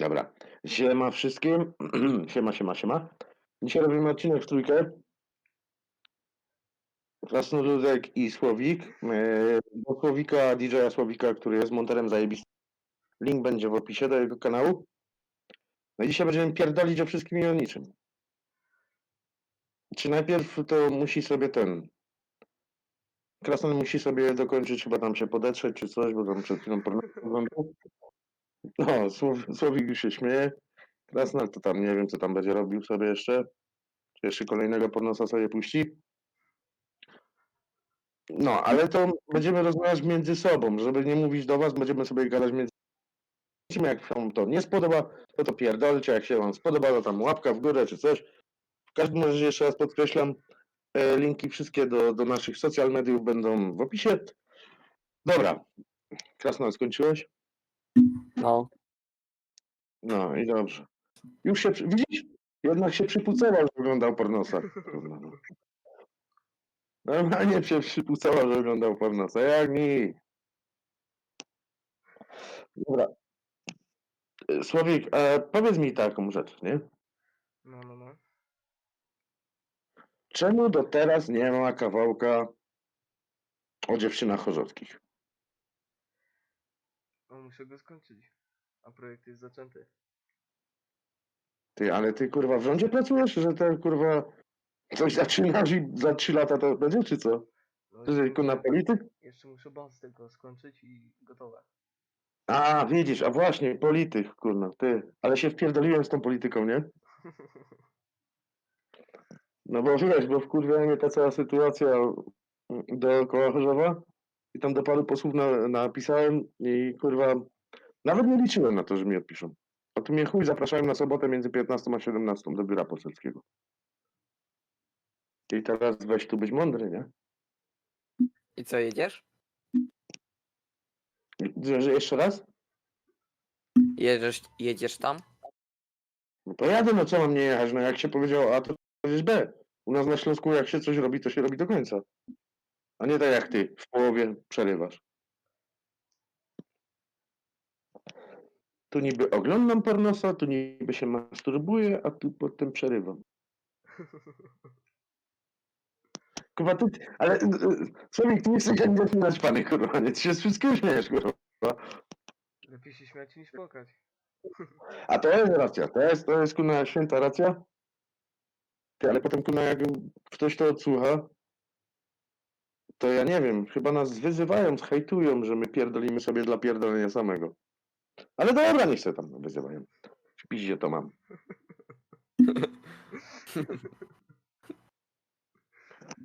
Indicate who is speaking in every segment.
Speaker 1: Dobra. Siema wszystkim. siema, siema, siema. Dzisiaj robimy odcinek w trójkę. Krasnoludek i Słowik. E, Do Słowika, DJ-a Słowika, który jest monterem zajebistym. Link będzie w opisie do jego kanału. No i dzisiaj będziemy pierdolić o wszystkim i o niczym. Czy najpierw to musi sobie ten... Krasnol musi sobie dokończyć, chyba tam się podetrzeć czy coś, bo tam przed chwilą. No, Słow- Słowik już się śmieje. Krasnal to tam nie wiem, co tam będzie robił sobie jeszcze. Czy jeszcze kolejnego pornosa sobie puści. No, ale to będziemy rozmawiać między sobą, żeby nie mówić do was, będziemy sobie gadać między Zobaczymy, jak wam to nie spodoba, to to pierdolcie, jak się wam spodoba, to tam łapka w górę czy coś. W każdym razie jeszcze raz podkreślam, e, linki wszystkie do, do naszych social mediów będą w opisie. Dobra, Krasnal, skończyłeś?
Speaker 2: No,
Speaker 1: No i dobrze. Już się, przy- widzisz? Jednak się przypucował, że oglądał pornosa. Kurwa, no. Normalnie się przypucował, że oglądał pornosa. Jak mi. Dobra. E, Słowik, e, powiedz mi taką rzecz, nie?
Speaker 3: No, no, no.
Speaker 1: Czemu do teraz nie ma kawałka o dziewczynach chorzotkich?
Speaker 3: O, muszę go skończyć. A projekt jest zaczęty.
Speaker 1: Ty, ale ty kurwa w rządzie pracujesz, że ten kurwa coś zaczynasz i za trzy lata to będzie, czy co?
Speaker 3: No,
Speaker 1: Ty
Speaker 3: jeszcze
Speaker 1: na
Speaker 3: muszę-
Speaker 1: polityk?
Speaker 3: Jeszcze muszę bas tylko skończyć i gotowe.
Speaker 1: A, widzisz, a właśnie, polityk, kurwa, ty. Ale się wpierdoliłem z tą polityką, nie? No bo wiesz, bo wkurwia mnie ta cała sytuacja dookoła Chorzowa i tam do paru posłów na, napisałem i kurwa, nawet nie liczyłem na to, że mi odpiszą. A tu mnie chuj zapraszałem na sobotę między 15 a 17 do biura poselskiego. I teraz weź tu być mądry, nie?
Speaker 2: i co, jedziesz?
Speaker 1: Że, że jeszcze raz?
Speaker 2: Jedziesz, jedziesz tam?
Speaker 1: No to jadę, no co mam nie jechać? No jak się powiedział A, to powiedzieć B. U nas na Śląsku jak się coś robi, to się robi do końca. A nie tak jak ty, w połowie przerywasz. Tu niby oglądam pornosa, tu niby się masturbuję, a tu potem przerywam. Kurwa, ty, ale y, y, Słowik, ty nie jesteś ani naćpany, kurwa, nie? Ty się z wszystkiego śmiejesz, kurwa.
Speaker 3: Lepiej się śmiać niż płakać.
Speaker 1: A to jest racja, to jest, to jest kuna święta racja. Ty, ale potem kuna jak ktoś to odsłucha, to ja nie wiem, chyba nas wyzywają, hejtują, że my pierdolimy sobie dla pierdolenia samego. Ale dobra, niech się tam wyzywają. W piździe to mam.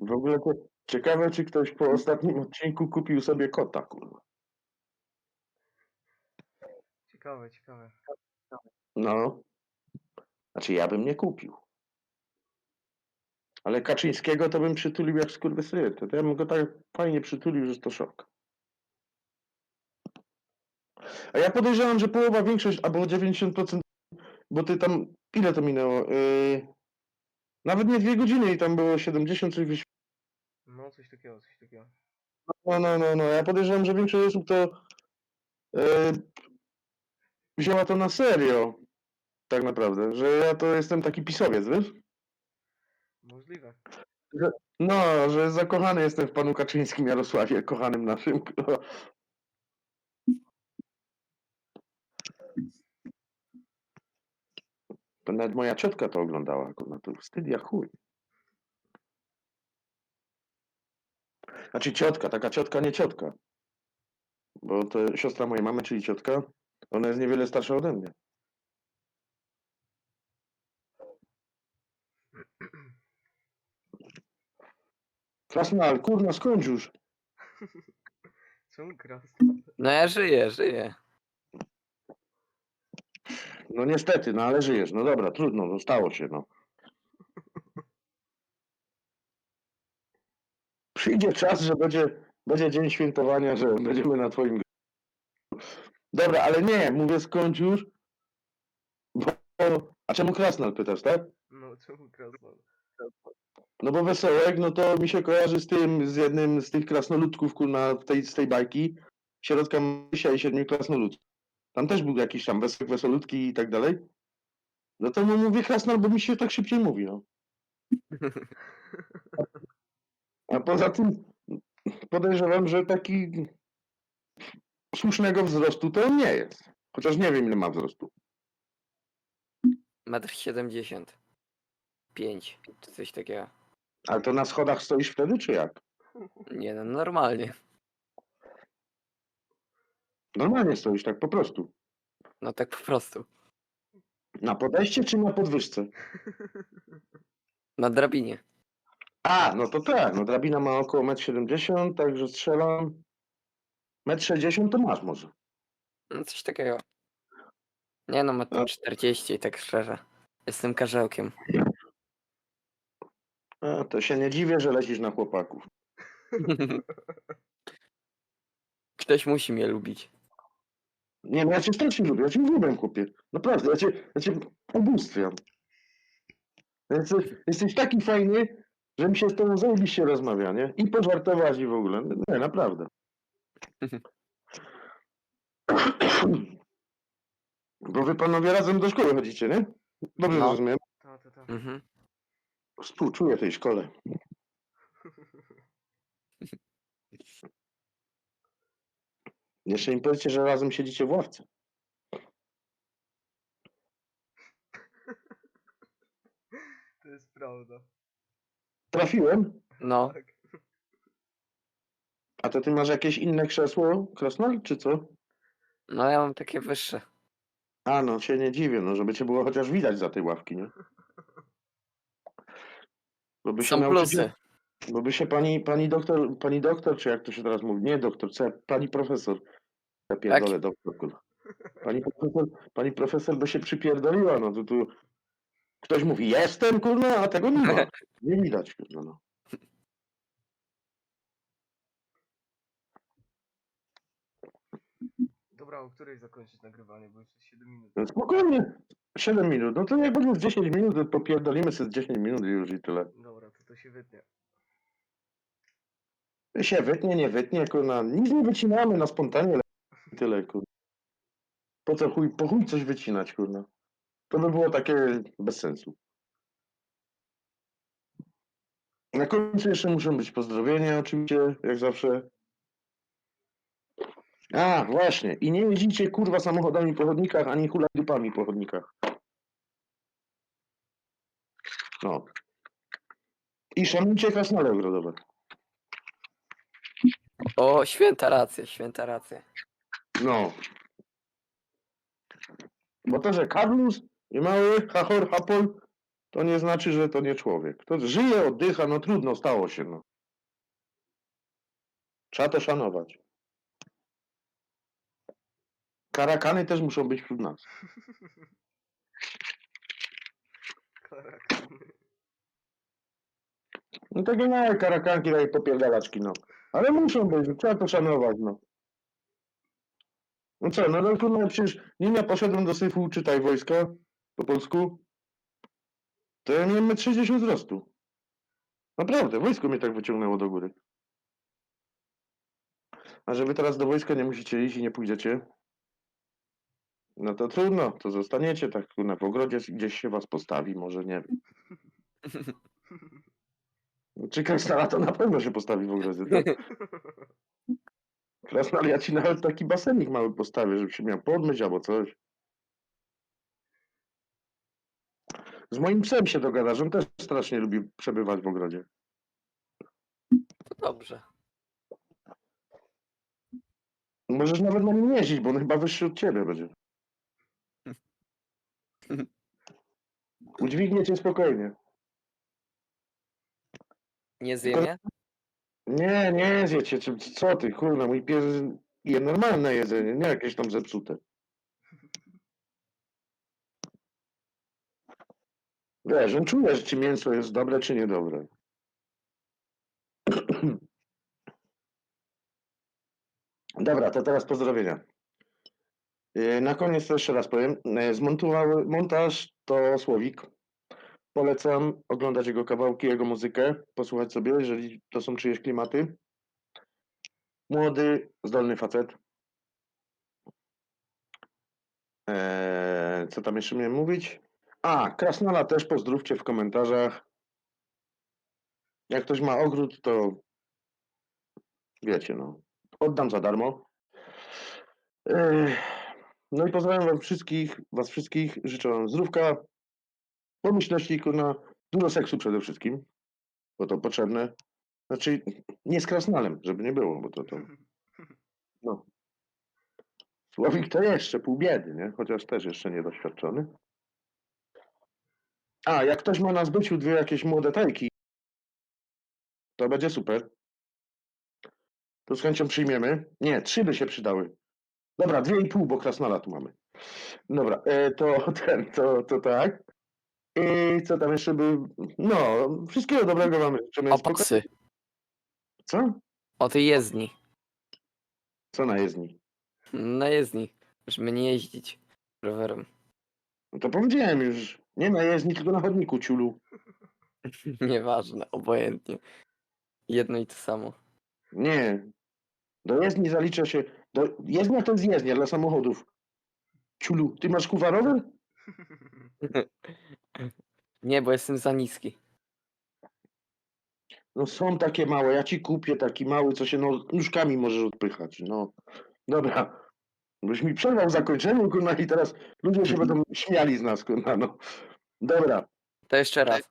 Speaker 1: W ogóle to ciekawe, czy ktoś po ostatnim odcinku kupił sobie kota, kurwa.
Speaker 3: Ciekawe, ciekawe.
Speaker 1: No. Znaczy ja bym nie kupił. Ale Kaczyńskiego to bym przytulił jak skurwysyn. To ja bym go tak fajnie przytulił, że to szok. A ja podejrzewam, że połowa, większość, albo 90%, bo ty tam, ile to minęło? Yy, nawet nie dwie godziny i tam było 70 czy wyś...
Speaker 3: No, coś takiego, coś takiego.
Speaker 1: No, no, no, no. Ja podejrzewam, że większość osób to yy, wzięła to na serio. Tak naprawdę, że ja to jestem taki pisowiec, wiesz?
Speaker 3: Możliwe.
Speaker 1: No, że zakochany jestem w panu Kaczyńskim Jarosławie, kochanym naszym. To nawet moja ciotka to oglądała, kurwa, to wstyd jak chuj. Znaczy ciotka, taka ciotka, nie ciotka. Bo to siostra mojej mamy, czyli ciotka, ona jest niewiele starsza ode mnie. Krasnal, kurna, skończ już.
Speaker 3: Czemu kras?
Speaker 2: No ja żyję, żyję.
Speaker 1: No niestety, no ale żyjesz. No dobra, trudno, no stało się, no. Przyjdzie czas, że będzie, będzie dzień świętowania, że będziemy na twoim... Dobra, ale nie, mówię skończ już. Bo... A czemu Krasnal pytasz, tak?
Speaker 3: No, czemu kras?
Speaker 1: No bo Wesołek, no to mi się kojarzy z tym, z jednym z tych krasnoludków, kurna, tej, z tej bajki. Środka Mysia i siedmiu krasnoludków. tam też był jakiś tam wesek, wesolutki i tak dalej, no to mu mówię Krasnal, bo mi się tak szybciej mówi, no. A poza tym podejrzewam, że taki słusznego wzrostu to nie jest. Chociaż nie wiem, ile ma wzrostu.
Speaker 2: Metr siedemdziesiąt. Pięć, czy coś takiego.
Speaker 1: Ale to na schodach stoisz wtedy, czy jak?
Speaker 2: Nie no, normalnie.
Speaker 1: Normalnie stoisz, tak po prostu.
Speaker 2: No tak po prostu.
Speaker 1: Na podejście, czy na podwyżce?
Speaker 2: Na drabinie.
Speaker 1: A, no to tak, no drabina ma około 1,70 m, także strzelam 1,60 m to masz może.
Speaker 2: No coś takiego. Nie no, metr
Speaker 1: A-
Speaker 2: 40, tak szczerze. Jestem karzełkiem.
Speaker 1: A, to się nie dziwię, że lecisz na chłopaków.
Speaker 2: Ktoś musi mnie lubić.
Speaker 1: Nie, no ja cię strasznie lubię, ja cię uwielbiam, chłopie. Naprawdę, ja cię, ja cię ubóstwiam. Jesteś, jesteś taki fajny, że mi się z tobą zajebiście rozmawia, nie? I pożartować i w ogóle. Nie, naprawdę. Bo wy panowie razem do szkoły chodzicie, nie? Dobrze
Speaker 2: No.
Speaker 1: rozumiem.
Speaker 3: Ta, ta, ta.
Speaker 2: Mhm.
Speaker 1: Współczuję tej szkole. Jeszcze im powiedzcie, że razem siedzicie w ławce.
Speaker 3: To jest prawda.
Speaker 1: Trafiłem?
Speaker 2: No,
Speaker 3: Tak.
Speaker 1: A to ty masz jakieś inne krzesło, Krasnal, czy co?
Speaker 2: no ja mam takie wyższe.
Speaker 1: A, no się nie dziwię, no żeby cię było chociaż widać za tej ławki, nie? Bo by się
Speaker 2: Są plusy.
Speaker 1: Bo by się pani, pani doktor, pani doktor, czy jak to się teraz mówi? Nie doktor, co? Pani profesor. Ja pierdolę doktor, kurwa. Pani profesor, pani profesor by się przypierdoliła, no to tu ktoś mówi jestem, kurwa, a tego nie ma. Nie widać, kurwa, no.
Speaker 3: Dobra, o której zakończyć nagrywanie, bo jeszcze 7 minut.
Speaker 1: no spokojnie, 7 minut, no to jak będzie 10 minut, to popierdolimy sobie z 10 minut i już i tyle.
Speaker 3: Dobra, to to się wytnie.
Speaker 1: Się wytnie, nie wytnie, kurwa, nic nie wycinamy na spontanie, ale tyle, kurwa. Po co chuj, po chuj coś wycinać, kurwa. To by było takie bez sensu. Na końcu jeszcze muszą być pozdrowienia, oczywiście, jak zawsze. A, właśnie. I nie jeździcie, kurwa, samochodami po chodnikach, ani hulajdupami po chodnikach. No. I szanujcie krasnale ogrodowe.
Speaker 2: O, święta rację, święta rację.
Speaker 1: No. Bo to, że Karlus i mały hachor hapol, to nie znaczy, że to nie człowiek. To żyje, oddycha, no trudno, stało się, no. Trzeba to szanować. Karakany też muszą być wśród nas.
Speaker 3: Karakany.
Speaker 1: No takie małe karakanki, takie popierdalaczki, no. Ale muszą być, trzeba to szanować, no. No co, no, no kurwa, przecież nim ja poszedłem do syfu, czytaj wojska, po polsku, to ja miałem 1,60 wzrostu. Naprawdę, wojsko mnie tak wyciągnęło do góry. A że wy teraz do wojska nie musicie iść i nie pójdziecie, no to trudno, to zostaniecie tak na w ogrodzie, gdzieś się was postawi, może nie wiem. Czy Krasnala to na pewno się postawi w ogrodzie, tak? Krasnal, ja ci nawet taki basenik mały postawię, żeby się miał podmyć albo coś. Z moim psem się dogadasz, on też strasznie lubi przebywać w ogrodzie.
Speaker 2: To dobrze.
Speaker 1: Możesz nawet na nim jeździć, bo on chyba wyższy od ciebie będzie. Udźwignie cię spokojnie.
Speaker 2: Nie zje mnie?
Speaker 1: Nie, nie zjecie, czy- co ty, kurna, mój pies je normalne jedzenie, nie jakieś tam zepsute. Wiesz, on czuje, czy mięso jest dobre, czy niedobre. Dobra, to teraz pozdrowienia. Yy, Na koniec jeszcze raz powiem. Yy, Zmontowały, montaż to Słowik. Polecam oglądać jego kawałki, jego muzykę, posłuchać sobie, jeżeli to są czyjeś klimaty. Młody, zdolny facet. Eee, co tam jeszcze miałem mówić? A, Krasnala też pozdrówcie w komentarzach. Jak ktoś ma ogród, to wiecie, no. Oddam za darmo. Eee, no i pozdrawiam wam wszystkich, was wszystkich. Życzę wam zdrówka, pomyślności, kurna, dużo seksu przede wszystkim, bo to potrzebne. Znaczy, nie z Krasnalem, żeby nie było, bo to, to no. Słowik to jeszcze pół biedy, nie? Chociaż też jeszcze niedoświadczony. A, jak ktoś ma na zbyciu dwie jakieś młode tajki, to będzie super. To z chęcią przyjmiemy. Nie, trzy by się przydały. Dobra, dwie i pół, bo krasnala tu mamy. Dobra, e, to ten, to, to tak. I co tam jeszcze by... No, wszystkiego dobrego wam życzymy.
Speaker 2: O
Speaker 1: Spoko-. Co?
Speaker 2: O tej jezdni.
Speaker 1: Co na jezdni?
Speaker 2: Na jezdni. Żeby nie jeździć rowerem.
Speaker 1: No to powiedziałem już. Nie na jezdni, tylko na chodniku, ciulu.
Speaker 2: Nieważne, obojętnie. Jedno i to samo.
Speaker 1: Nie. Do jezdni zalicza się. Do... Jezdnia to jest jezdnia dla samochodów. Ciulu, ty masz kuwa rower?
Speaker 2: Nie, bo jestem za niski.
Speaker 1: No są takie małe, ja ci kupię taki mały, co się no, nóżkami możesz odpychać. No. Dobra. Byś mi przerwał w zakończeniu, kurna, i teraz ludzie się będą śmiali z nas, kurna, no. Dobra,
Speaker 2: To jeszcze raz.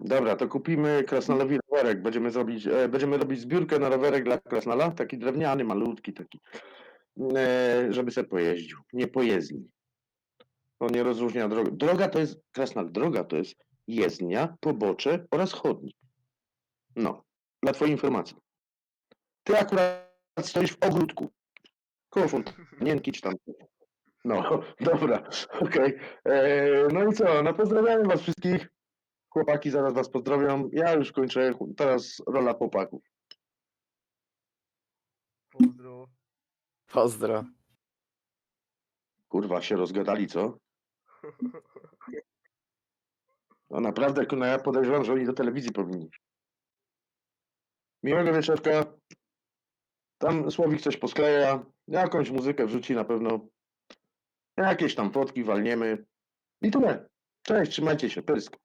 Speaker 1: dobra, to kupimy Krasnalowi rowerek. Będziemy zrobić, e, będziemy robić zbiórkę na rowerek dla Krasnala, taki drewniany, malutki taki, e, żeby se pojeździł, nie pojezdni. On nie rozróżnia drogi. Droga to jest, Krasnal, droga to jest jezdnia, pobocze oraz chodnik. No, dla twojej informacji. Ty akurat stoisz w ogródku. Koło fontanienki czy tam. No, dobra, okej. Eee, No i co, no pozdrawiam was wszystkich. Chłopaki zaraz was pozdrowią. Ja już kończę, teraz rola chłopaków.
Speaker 3: Pozdro.
Speaker 2: Pozdro.
Speaker 1: Kurwa, się rozgadali, co? No naprawdę, kurwa, ja podejrzewam, że oni do telewizji powinni. Miłego wieczorka. Tam Słowik coś poskleja, jakąś muzykę wrzuci na pewno. Jakieś tam fotki walniemy. I tyle. Cześć, trzymajcie się, pysk.